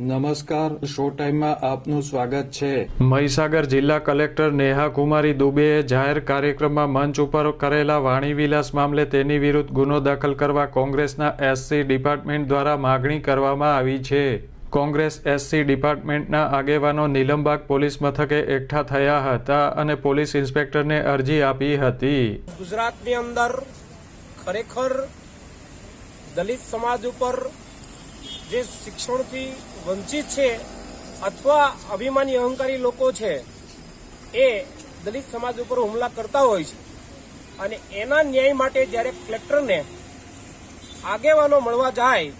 નમસ્કાર શો ટાઈમમાં આપનું સ્વાગત છે. મહીસાગર જિલ્લા કલેક્ટર નેહા કુમારી દુબેએ જાહેર કાર્યક્રમમાં મંચ ઉપર કરેલા વાણીવિલાસ મામલે તેની વિરુદ્ધ ગુનો દાખલ કરવા કોંગ્રેસના એસસી ડિપાર્ટમેન્ટ દ્વારા માગણી કરવામાં આવી છે. કોંગ્રેસ એસસી ડિપાર્ટમેન્ટના આગેવાનો નીલમબાગ પોલીસ મથકે એકઠા થયા હતા અને પોલીસ ઇન્સ્પેક્ટરને અરજી આપી હતી. ગુજરાતની અંદર ખરેખર દલિત સમાજ ઉપર જે શિક્ષણથી વંચિત છે અથવા અભિમાની અહંકારી લોકો છે, એ દલિત સમાજ ઉપર હુમલા કરતા હોય છે. અને એના ન્યાય માટે જ્યારે કલેક્ટરને આગેવાનો મળવા જાય,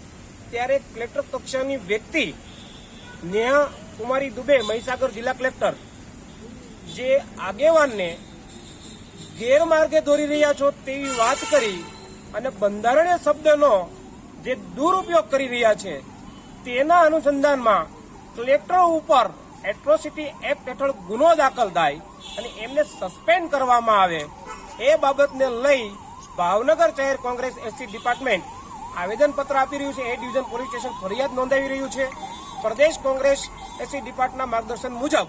ત્યારે કલેક્ટર કક્ષાની વ્યક્તિ નેહા કુમારી દુબે, મહીસાગર જિલ્લા કલેક્ટર, જે આગેવાનને ગેરમાર્ગે દોરી રહ્યા છો તેવી વાત કરી અને બંધારણીય શબ્દનો જે દુરુપયોગ કરી રહ્યા છે, તેના અનુસંધાનમાં કલેક્ટર ઉપર એટ્રોસિટી એક્ટ હેઠળ ગુનો દાખલ થાય અને એમને સસ્પેન્ડ કરવામાં આવે, એ બાબતને લઈ ભાવનગર શહેર કોંગ્રેસ એસસી ડિપાર્ટમેન્ટ આવેદનપત્ર આપી રહ્યું છે. એ ડિવિઝન પોલીસ સ્ટેશન ફરિયાદ નોંધાવી રહ્યું છે. પ્રદેશ કોંગ્રેસ એસસી ડિપાર્ટના માર્ગદર્શન મુજબ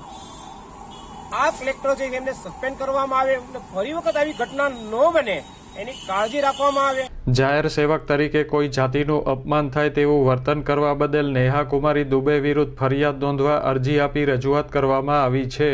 આ કલેક્ટર છે, એમને સસ્પેન્ડ કરવામાં આવે અને ફરી વખત આવી ઘટના ન બને એની કાળજી રાખવામાં આવે. જાહેર સેવક તરીકે કોઈ જાતિનું અપમાન થાય તેવું વર્તન કરવા બદલ નેહા કુમારી દુબે વિરુદ્ધ ફરિયાદ નોંધવા અરજી આપી રજૂઆત કરવામાં આવી છે.